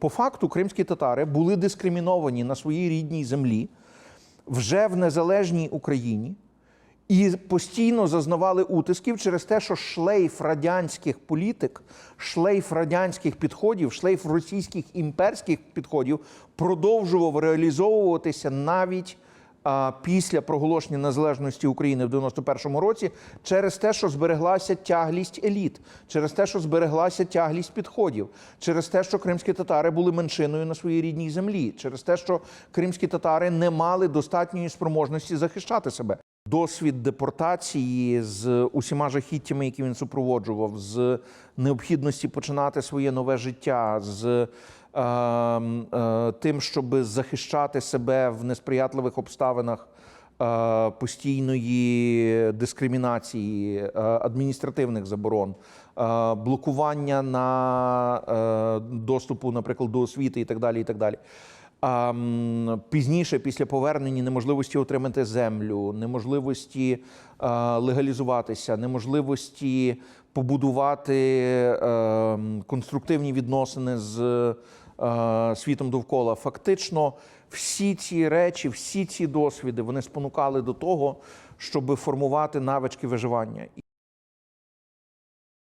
По факту, кримські татари були дискриміновані на своїй рідній землі вже в незалежній Україні і постійно зазнавали утисків через те, що шлейф радянських політик, шлейф радянських підходів, шлейф російських імперських підходів продовжував реалізовуватися навіть після проголошення незалежності України в 91-му році через те, що збереглася тяглість еліт, через те, що збереглася тяглість підходів, через те, що кримські татари були меншиною на своїй рідній землі, через те, що кримські татари не мали достатньої спроможності захищати себе. Досвід депортації з усіма жахіттями, які він супроводжував, з необхідності починати своє нове життя, з е, е, тим, щоб захищати себе в несприятливих обставинах е, постійної дискримінації, е, адміністративних заборон, блокування на доступу, наприклад, до освіти і так далі. І так далі. А, пізніше, після повернення, неможливості отримати землю, неможливості е, легалізуватися, неможливості побудувати е, конструктивні відносини з е, світом довкола. Фактично, всі ці речі, всі ці досвіди вони спонукали до того, щоб формувати навички виживання.